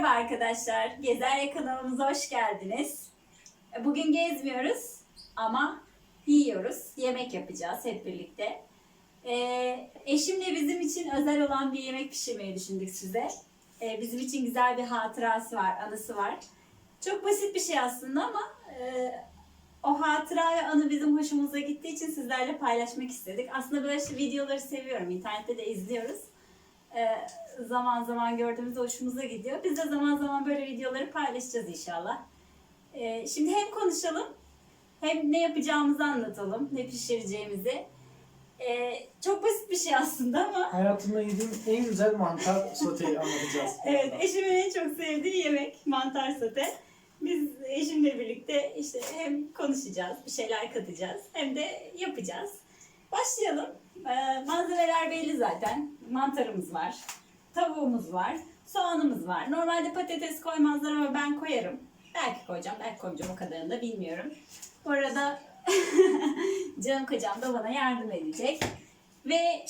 Merhaba arkadaşlar. Gezer kanalımıza hoş geldiniz. Bugün gezmiyoruz ama yiyoruz. Yemek yapacağız hep birlikte. Ee, eşimle bizim için özel olan bir yemek pişirmeyi düşündük size. Ee, bizim için güzel bir hatırası var, anısı var. Çok basit bir şey aslında ama e, o hatıra ve anı bizim hoşumuza gittiği için sizlerle paylaşmak istedik. Aslında böyle videoları seviyorum. İnternette de izliyoruz. Ee, zaman zaman gördüğümüzde hoşumuza gidiyor. Biz de zaman zaman böyle videoları paylaşacağız inşallah. Ee, şimdi hem konuşalım hem ne yapacağımızı anlatalım, ne pişireceğimizi. Ee, çok basit bir şey aslında ama Hayatımda yediğim en güzel mantar soteyi anlatacağız. evet eşimin en çok sevdiği yemek mantar sote. Biz eşimle birlikte işte hem konuşacağız, bir şeyler katacağız hem de yapacağız. Başlayalım. Ee, malzemeler belli zaten. Mantarımız var, tavuğumuz var, soğanımız var. Normalde patates koymazlar ama ben koyarım. Belki koyacağım, belki koymayacağım o kadarını da bilmiyorum. Bu arada canım kocam da bana yardım edecek. Ve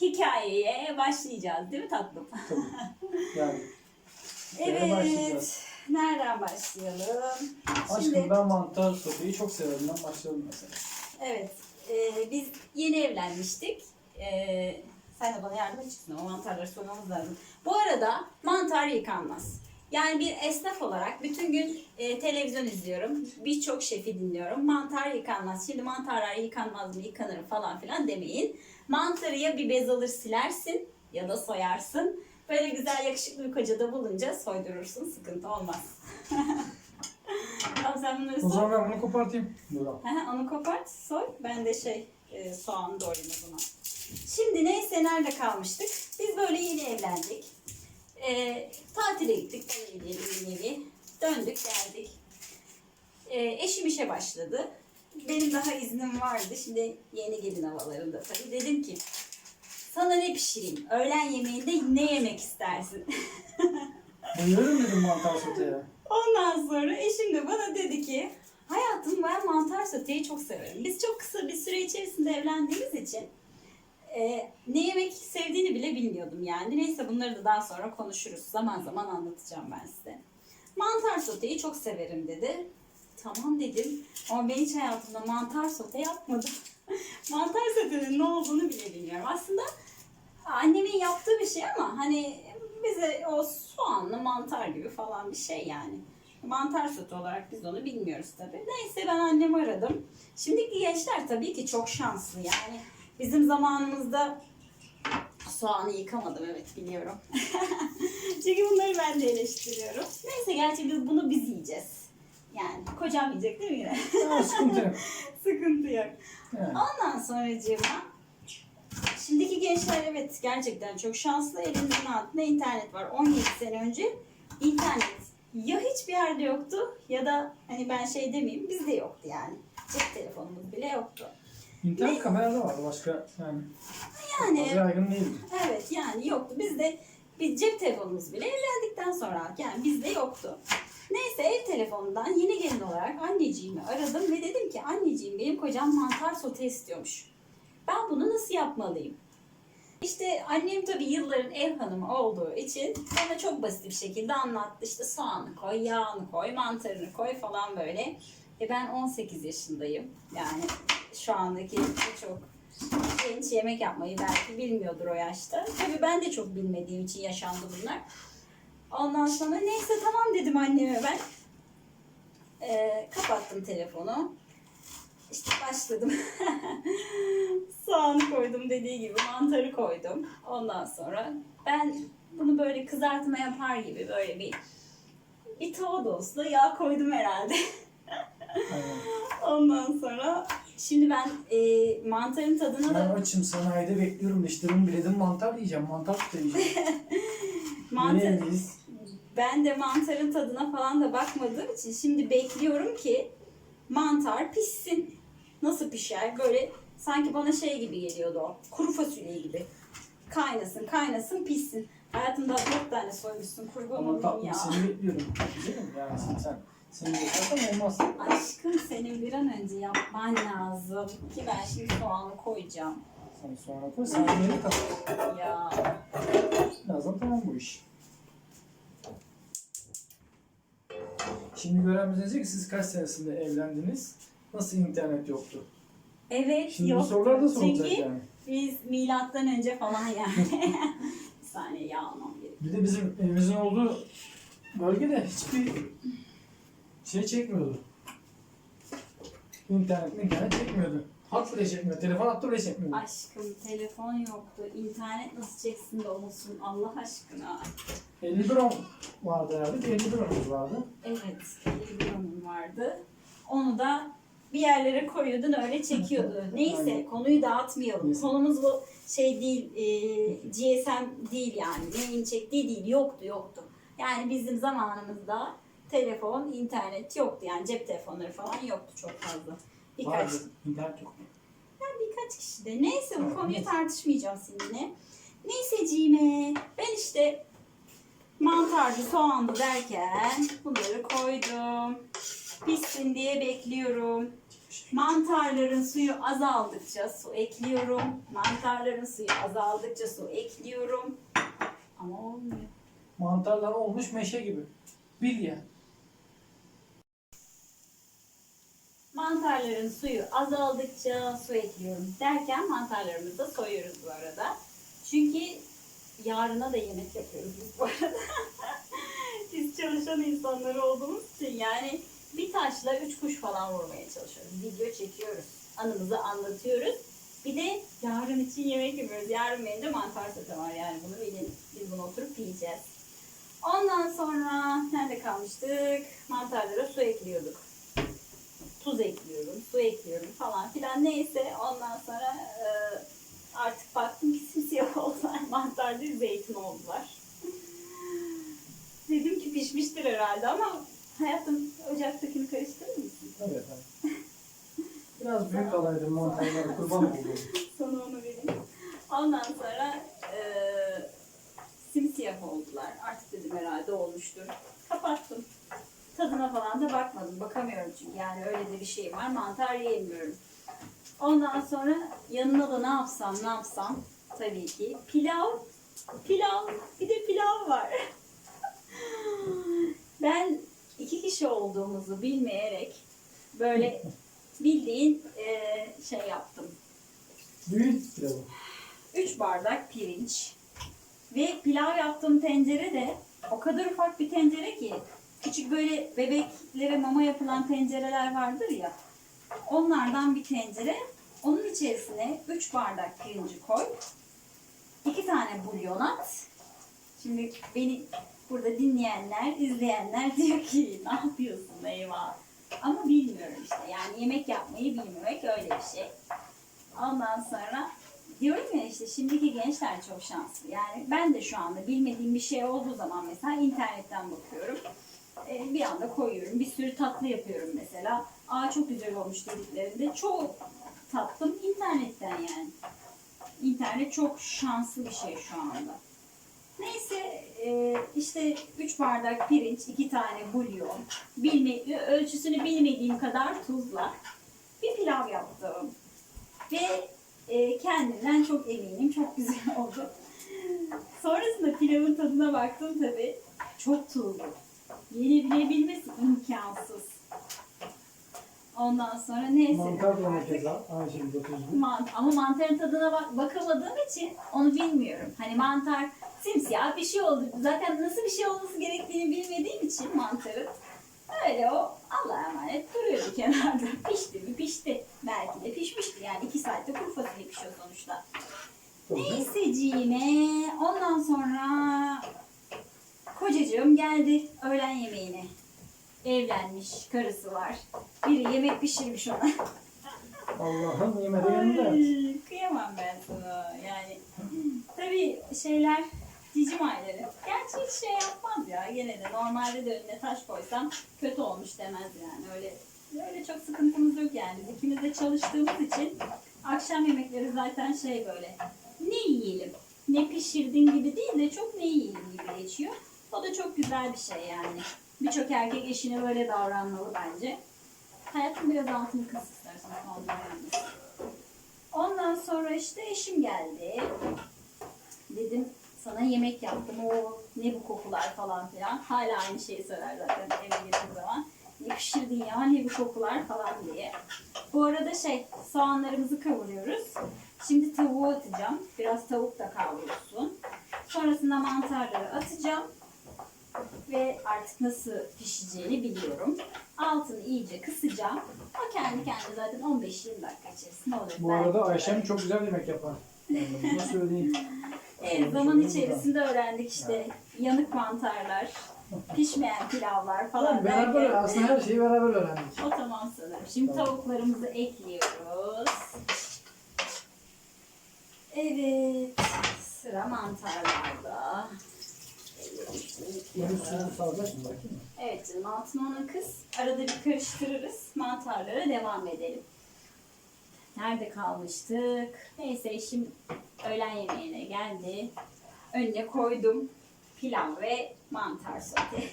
hikayeye başlayacağız değil mi tatlım? Yani. Başlayacağız? Evet. Nereden başlayalım? Aşkım ben mantar soteyi çok severim. Ben başlayalım mesela. Evet. E, biz yeni evlenmiştik. E, sen de bana yardım edeceksin ama mantarları soymamız lazım. Bu arada mantar yıkanmaz. Yani bir esnaf olarak bütün gün e, televizyon izliyorum. Birçok şefi dinliyorum. Mantar yıkanmaz. Şimdi mantarlar yıkanmaz mı, yıkanır falan filan demeyin. Mantarı ya bir bez alır silersin ya da soyarsın. Böyle güzel yakışıklı bir koca da bulunca soydurursun. Sıkıntı olmaz. tamam sen bunları O soy. zaman ben bunu kopartayım. Buradan. Aha, onu kopart, soy. Ben de şey, e, soğan doğrayayım o zaman. Şimdi neyse nerede kalmıştık? Biz böyle yeni evlendik. E, tatile gittik. Böyle diyelim bir nevi. Döndük geldik. E, eşim işe başladı. Benim daha iznim vardı. Şimdi yeni gelin havalarında tabii. Dedim ki sana ne pişireyim? Öğlen yemeğinde ne yemek istersin? Bayılırım dedim mantar soteye. Ondan sonra eşim de bana dedi ki hayatım ben mantar soteyi çok severim. Biz çok kısa bir süre içerisinde evlendiğimiz için e, ne yemek sevdiğini bile bilmiyordum yani. Neyse bunları da daha sonra konuşuruz. Zaman zaman anlatacağım ben size. Mantar soteyi çok severim dedi. Tamam dedim ama ben hiç hayatımda mantar sote yapmadım. mantar sotenin ne olduğunu bile bilmiyorum. Aslında annemin yaptığı bir şey ama hani bize o soğanlı mantar gibi falan bir şey yani. Mantar sote olarak biz onu bilmiyoruz tabii. Neyse ben annemi aradım. Şimdiki gençler tabii ki çok şanslı yani. Bizim zamanımızda soğanı yıkamadım evet biliyorum. Çünkü bunları ben de eleştiriyorum. Neyse gerçi biz bunu biz yiyeceğiz. Yani kocam yiyecek değil mi yine? Sıkıntı yok. Sıkıntı yok. Yani. Ondan sonracığıma şimdiki gençler evet gerçekten çok şanslı. Elimizin altında internet var. 17 sene önce internet ya hiçbir yerde yoktu ya da hani ben şey demeyeyim bizde yoktu yani. Cep telefonumuz bile yoktu. İnternet kamerada vardı başka yani. Yani yaygın değildi. evet yani yoktu. Bizde bir cep telefonumuz bile evlendikten sonra yani bizde yoktu. Neyse ev telefonundan yeni gelin olarak anneciğimi aradım ve dedim ki anneciğim benim kocam mantar sote istiyormuş. Ben bunu nasıl yapmalıyım? İşte annem tabii yılların ev hanımı olduğu için bana çok basit bir şekilde anlattı. İşte soğanı koy, yağını koy, mantarını koy falan böyle. E ben 18 yaşındayım. Yani şu andaki birçok genç yemek yapmayı belki bilmiyordur o yaşta. Tabii ben de çok bilmediğim için yaşandı bunlar. Ondan sonra neyse tamam dedim anneme ben. Ee, kapattım telefonu. İşte başladım. Soğanı koydum dediği gibi mantarı koydum. Ondan sonra ben bunu böyle kızartma yapar gibi böyle bir bir tava dolusu yağ koydum herhalde. Ondan sonra şimdi ben e, mantarın tadına Ben da açım sanayide bekliyorum. Dişlerimi biledim mantar yiyeceğim. Mantar sote yiyeceğim. mantar, ben de mantarın tadına falan da bakmadığım için şimdi bekliyorum ki mantar pişsin. Nasıl pişer? Böyle sanki bana şey gibi geliyordu o. Kuru fasulye gibi. Kaynasın, kaynasın, pişsin. Hayatımda dört tane soymuşsun kurban Ama tatlım ya. seni bekliyorum. Değil mi? Yani sen, sen seni beklersen olmaz. Aşkım senin bir an önce yapman lazım. Ki ben şimdi soğanı koyacağım. Sen sonra koy. Sen yemeği tat. Ya. Birazdan tamam bu iş. Şimdi gören bize diyecek ki siz kaç senesinde evlendiniz? Nasıl internet yoktu? Evet Şimdi yok. bu sorular da sorulacak Çünkü yani. biz milattan önce falan yani. bir saniye yağ almam gerekiyor. Bir de bizim evimizin olduğu bölgede hiçbir şey çekmiyordu. İnternet, internet çekmiyordu. Hat bile çekmiyordu. Telefon hattı bile çekmiyordu. Aşkım telefon yoktu. İnternet nasıl çeksin de olsun Allah aşkına. 51 on vardı herhalde. 51 onumuz vardı. Evet, bir onun vardı. Onu da bir yerlere koyuyordun öyle çekiyordu. Neyse konuyu dağıtmayalım. Konumuz bu şey değil, e, GSM değil yani. Neyin çektiği değil, yoktu yoktu. Yani bizim zamanımızda telefon, internet yoktu yani cep telefonları falan yoktu çok fazla. Birkaç, Vardı. İnternet yok. birkaç kişi de. Neyse bu konuyu tartışmayacağım seninle. Neyseciğime ben işte mantarlı soğanlı derken bunları koydum. Pişsin diye bekliyorum. Mantarların suyu azaldıkça su ekliyorum. Mantarların suyu azaldıkça su ekliyorum. Ama olmuyor. Mantarlar olmuş meşe gibi. Bilye. Mantarların suyu azaldıkça su ekliyorum derken mantarlarımızı da soyuyoruz bu arada. Çünkü yarına da yemek yapıyoruz biz bu arada. biz çalışan insanlar olduğumuz için yani bir taşla üç kuş falan vurmaya çalışıyoruz. Video çekiyoruz. Anımızı anlatıyoruz. Bir de yarın için yemek yapıyoruz. Yarın benim de mantar sote var yani bunu bilin. Biz bunu oturup yiyeceğiz. Ondan sonra nerede kalmıştık? Mantarlara su ekliyorduk tuz ekliyorum, su ekliyorum falan filan neyse ondan sonra e, artık baktım ki simsiyah oldular. Mantar değil zeytin oldular. Dedim ki pişmiştir herhalde ama hayatım ocaktakini karıştırır mısın? Evet. evet. Biraz büyük alaydım mantarlar. Kurban oldum. Sana onu vereyim. Ondan sonra e, simsiyah oldular. Artık dedim herhalde olmuştur. Kapattım. Tadına falan da bakmadım. Bakamıyorum çünkü yani öyle de bir şey var. Mantar yiyemiyorum. Ondan sonra yanına da ne yapsam ne yapsam tabii ki pilav. Pilav. Bir de pilav var. ben kişi olduğumuzu bilmeyerek böyle bildiğin e, şey yaptım. Büyük pilavı. 3 bardak pirinç ve pilav yaptığım tencere de o kadar ufak bir tencere ki küçük böyle bebeklere mama yapılan tencereler vardır ya onlardan bir tencere onun içerisine 3 bardak pirinci koy 2 tane bulyon at şimdi beni burada dinleyenler izleyenler diyor ki ne yapıyorsun eyvah ama bilmiyorum işte yani yemek yapmayı bilmemek öyle bir şey Ondan sonra diyorum ya işte şimdiki gençler çok şanslı. Yani ben de şu anda bilmediğim bir şey olduğu zaman mesela internetten bakıyorum. Ee, bir anda koyuyorum. Bir sürü tatlı yapıyorum mesela. Aa çok güzel olmuş dediklerinde çoğu tatlım internetten yani. İnternet çok şanslı bir şey şu anda. Neyse e, işte 3 bardak pirinç, 2 tane bulyon, bilme, ölçüsünü bilmediğim kadar tuzla bir pilav yaptım. Ve e, kendimden çok eminim. Çok güzel oldu. Sonrasında pilavın tadına baktım tabii. Çok tuzlu. Yenebilebilmesi imkansız. Ondan sonra neyse. Mantar da keza. Aynı şekilde tuzlu. Man- ama mantarın tadına bak- bakamadığım için onu bilmiyorum. Hani mantar simsiyah bir şey oldu. Zaten nasıl bir şey olması gerektiğini bilmediğim için mantarın öyle o Allah'a emanet duruyordu kenarda. Pişti mi pişti. Belki de pişmişti. Yani iki saatte kuru fasulye pişiyor sonuçta. Tabii. Neyseciğime ondan sonra kocacığım geldi öğlen yemeğine. Evlenmiş, karısı var. Biri yemek pişirmiş ona. Allah'ım yemede yanında. Kıyamam ben sana. Yani tabii şeyler cicim ayları. Gerçi hiç şey yapmaz ya. Gene de normalde de önüne taş koysam kötü olmuş demez yani. Öyle öyle çok sıkıntımız yok yani. İkimiz de çalıştığımız için akşam yemekleri zaten şey böyle. Ne yiyelim? Ne pişirdin gibi değil de çok ne yiyelim gibi geçiyor. O da çok güzel bir şey yani. Birçok erkek eşine böyle davranmalı bence. Hayatım biraz altını kıs istersen. Ondan sonra işte eşim geldi. Dedim sana yemek yaptım. O ne bu kokular falan filan. Hala aynı şeyi söyler zaten eve gittiği zaman. Ne pişirdin ya ne bu kokular falan diye. Bu arada şey soğanlarımızı kavuruyoruz. Şimdi tavuğu atacağım. Biraz tavuk da kavrulsun. Sonrasında mantarları atacağım. Ve artık nasıl pişeceğini biliyorum. Altını iyice kısacağım. O kendi kendine zaten 15-20 dakika içerisinde olur. Bu arada Ayşem çok güzel yemek yapar. Yani bunu söyleyeyim. Evet, zaman içerisinde öğrendik işte yanık mantarlar, pişmeyen pilavlar falan beraber derken aslında her şeyi beraber öğrendik. o tamam sanırım. Şimdi tavuklarımızı ekliyoruz. Evet, sıra mantarlarda. Yeni suyunu salacak mı bakayım mı? Evet canım altını ona kız. Arada bir karıştırırız. Mantarlara devam edelim. Nerede kalmıştık? Neyse eşim öğlen yemeğine geldi. Önüne koydum. Pilav ve mantar sote.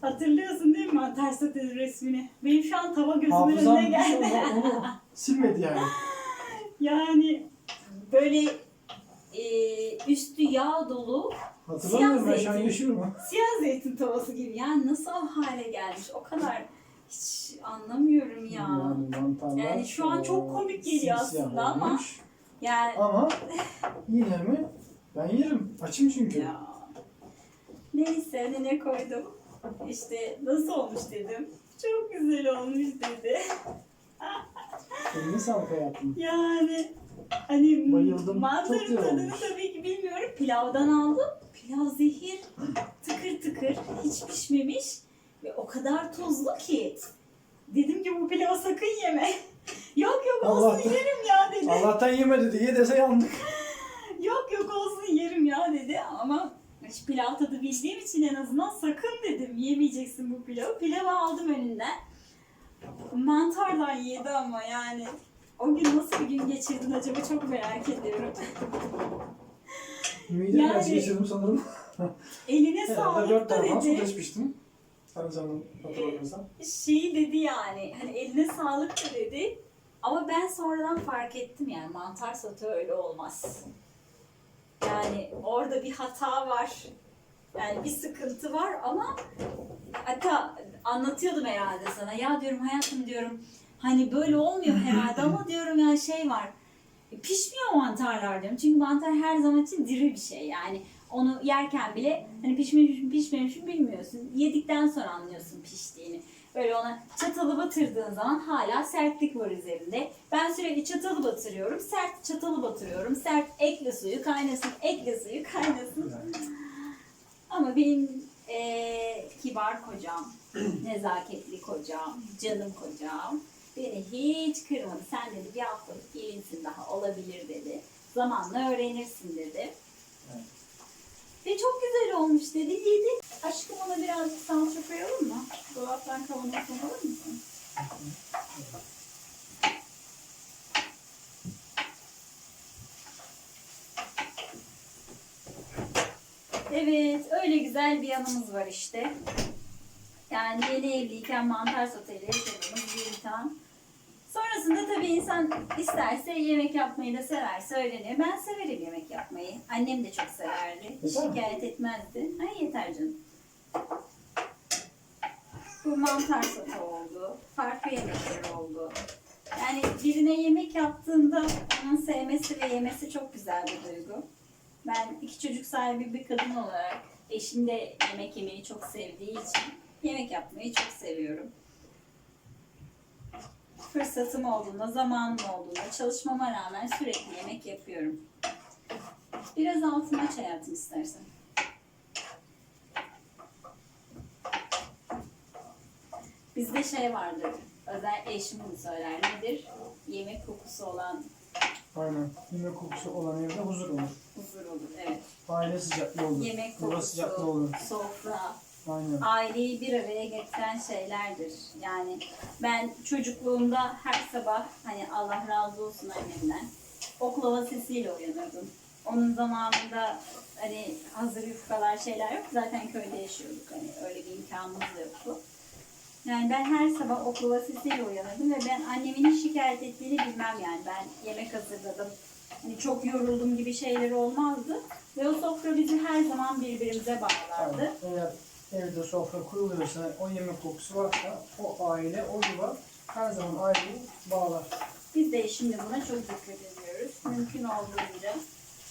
Hatırlıyorsun değil mi mantar sote resmini? Benim şu an tava gözümün Hafızam önüne geldi. onu, onu silmedi yani. Yani böyle e, üstü yağ dolu Hatırlamıyorum ben şu an zeytin. yaşıyorum. Siyah zeytin tavası gibi. Yani nasıl o hale gelmiş? O kadar hiç anlamıyorum ya. Yani mantarlar. Yani şu an çok komik geliyor simsiyah aslında ama- olmuş. Yani Ama yine mi? Ben yerim. Açım çünkü. ya. Neyse önüne koydum. İşte nasıl olmuş dedim. Çok güzel olmuş dedi. Eline sağlık hayatım. Yani hani Bayıldım. Çok mantarın güzel tadını olmuş. tabii ki bilmiyorum. Pilavdan aldım. Pilav zehir. Tıkır tıkır. Hiç pişmemiş. Ve o kadar tuzlu ki. Dedim ki bu pilavı sakın yeme. yok yok olsun Allah'tan- yerim ya dedi. Allah'tan yeme dedi. Ye dese yandık. Yok yok olsun yerim ya dedi. Ama hiç pilav tadı bildiğim için en azından sakın dedim. Yemeyeceksin bu pilavı. Pilavı aldım önünden. Mantardan yedi ama yani. O gün nasıl bir gün geçirdin acaba çok merak ediyorum. Mide Yani- geçirdim sanırım. Eline sağlık dört da tane dedi. Sen canım hatırlamıyorsan. Şeyi dedi yani. Hani eline sağlık da dedi. Ama ben sonradan fark ettim yani mantar sote öyle olmaz. Yani orada bir hata var. Yani bir sıkıntı var ama hatta anlatıyordum herhalde sana. Ya diyorum hayatım diyorum hani böyle olmuyor herhalde ama diyorum ya şey var. E, Pişmiyor mantarlar diyorum. Çünkü mantar her zaman için diri bir şey yani. Onu yerken bile hani pişmemiş mi pişmemiş mi bilmiyorsun. Yedikten sonra anlıyorsun piştiğini. Böyle ona çatalı batırdığın zaman hala sertlik var üzerinde. Ben sürekli çatalı batırıyorum. Sert çatalı batırıyorum. Sert ekle suyu kaynasın. Ekle suyu kaynasın. Ama benim eee, kibar kocam, nezaketli kocam, canım kocam beni hiç kırmadı. Sen dedi bir haftalık gelinsin daha olabilir dedi. Zamanla öğrenirsin dedi. Evet. Ve çok güzel olmuş dedi. Yedi. Aşkım ona birazcık salça koyalım mı? Dolaptan kavanoz alır mısın? Evet, öyle güzel bir yanımız var işte. Yani yeni evliyken mantar soteyle yaşadığımız bir imtihan. Sonrasında tabii insan isterse yemek yapmayı da severse öğreniyor. Ben severim yemek yapmayı. Annem de çok severdi. Hiç şikayet etmezdi. Ay yeter canım. Bu mantar sote oldu. Farklı yemekler oldu. Yani birine yemek yaptığında onun sevmesi ve yemesi çok güzel bir duygu. Ben iki çocuk sahibi bir kadın olarak eşim de yemek yemeyi çok sevdiği için yemek yapmayı çok seviyorum. Fırsatım olduğunda, zamanım olduğunda çalışmama rağmen sürekli yemek yapıyorum. Biraz altını aç hayatım istersen. Bizde şey vardır, özel eşim bunu söyler. Nedir? Yemek kokusu olan Aynen. Yemek kokusu olan evde huzur olur. huzur olur. Evet. Aile sıcaklığı olur. Yemek Yuva kokusu, sıcaklığı olur. sofra, Aynen. aileyi bir araya getiren şeylerdir. Yani ben çocukluğumda her sabah hani Allah razı olsun annemden oklava sesiyle uyanırdım. Onun zamanında hani hazır yufkalar şeyler yok. Zaten köyde yaşıyorduk. Hani öyle bir imkanımız da yoktu. Yani ben her sabah oklava sesiyle uyanırdım ve ben annemin hiç şikayet ettiğini bilmem yani. Ben yemek hazırladım, hani çok yoruldum gibi şeyler olmazdı. Ve o sofra bizi her zaman birbirimize bağlardı. Eğer evde sofra kuruluyorsa, o yemek kokusu varsa o aile, o yuva her zaman aileyi bağlar. Biz de eşimle buna çok dikkat ediyoruz. Mümkün olduğunca.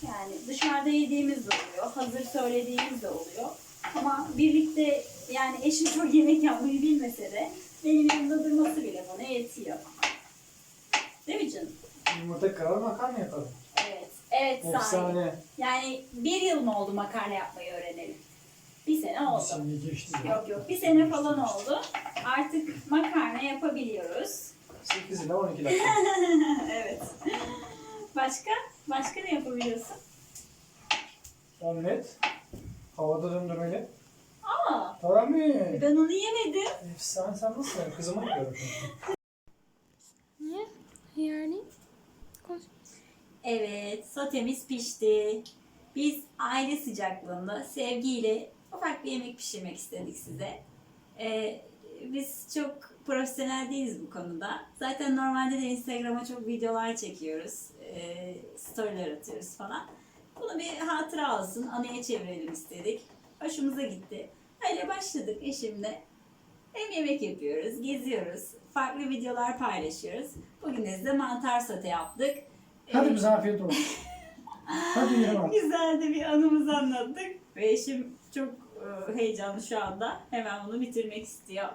Yani dışarıda yediğimiz de oluyor, hazır söylediğimiz de oluyor. Ama birlikte yani eşim çok yemek yapmayı bilmese de benim yanımda durması bile bana yetiyor. Değil mi canım? Yumurta kırar, makarna yaparım. Evet. Evet. Efsane. Yani bir yıl mı oldu makarna yapmayı öğrenelim? Bir sene oldu. Şimdi geçti. Yok yok bir sene falan oldu. Artık makarna yapabiliyoruz. 8 ile 12 dakika. evet. Başka? Başka ne yapabiliyorsun? Omlet. Havada döndürmeli. Aa, Tabii. ben onu yemedim. Efsane sen nasıl yani? Kızıma yapıyorum. Nie? Yani? Evet, sotemiz pişti. Biz aile sıcaklığında sevgiyle ufak bir yemek pişirmek istedik size. Ee, biz çok profesyonel değiliz bu konuda. Zaten normalde de Instagram'a çok videolar çekiyoruz. Ee, storyler atıyoruz falan. Bunu bir hatıra olsun, anıya çevirelim istedik. Hoşumuza gitti. Öyle başladık eşimle. Hem yemek yapıyoruz, geziyoruz, farklı videolar paylaşıyoruz. Bugün de size mantar sote yaptık. Hadi Ee, bize afiyet olsun. Hadi yiyelim. Güzel de bir anımızı anlattık. Ve eşim çok e, heyecanlı şu anda. Hemen bunu bitirmek istiyor.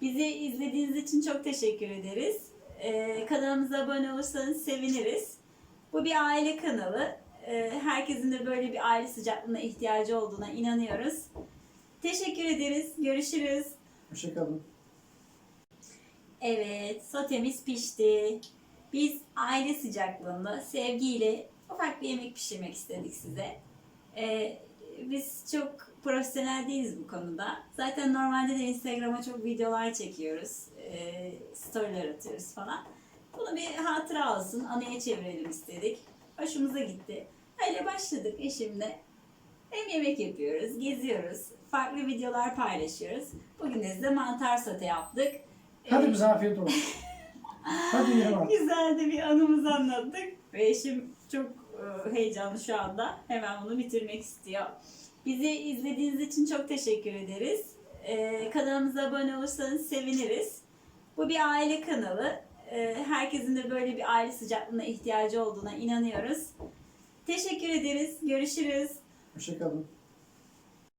Bizi izlediğiniz için çok teşekkür ederiz. E, kanalımıza abone olursanız seviniriz. Bu bir aile kanalı. E, herkesin de böyle bir aile sıcaklığına ihtiyacı olduğuna inanıyoruz. Teşekkür ederiz. Görüşürüz. Hoşçakalın. Evet, sotemiz pişti. Biz aile sıcaklığında sevgiyle ufak bir yemek pişirmek istedik size. Ee, biz çok profesyonel değiliz bu konuda. Zaten normalde de Instagram'a çok videolar çekiyoruz. Ee, storyler atıyoruz falan. Bunu bir hatıra olsun, anıya çevirelim istedik. Hoşumuza gitti. Öyle başladık eşimle. Hem yemek yapıyoruz, geziyoruz, farklı videolar paylaşıyoruz. Bugün de size mantar sote yaptık. Hadi bize afiyet olsun. Hadi yiyelim. Güzel de bir anımızı anlattık. Ve eşim çok e, heyecanlı şu anda. Hemen bunu bitirmek istiyor. Bizi izlediğiniz için çok teşekkür ederiz. E, kanalımıza abone olursanız seviniriz. Bu bir aile kanalı. E, herkesin de böyle bir aile sıcaklığına ihtiyacı olduğuna inanıyoruz. Teşekkür ederiz. Görüşürüz. Hoşçakalın.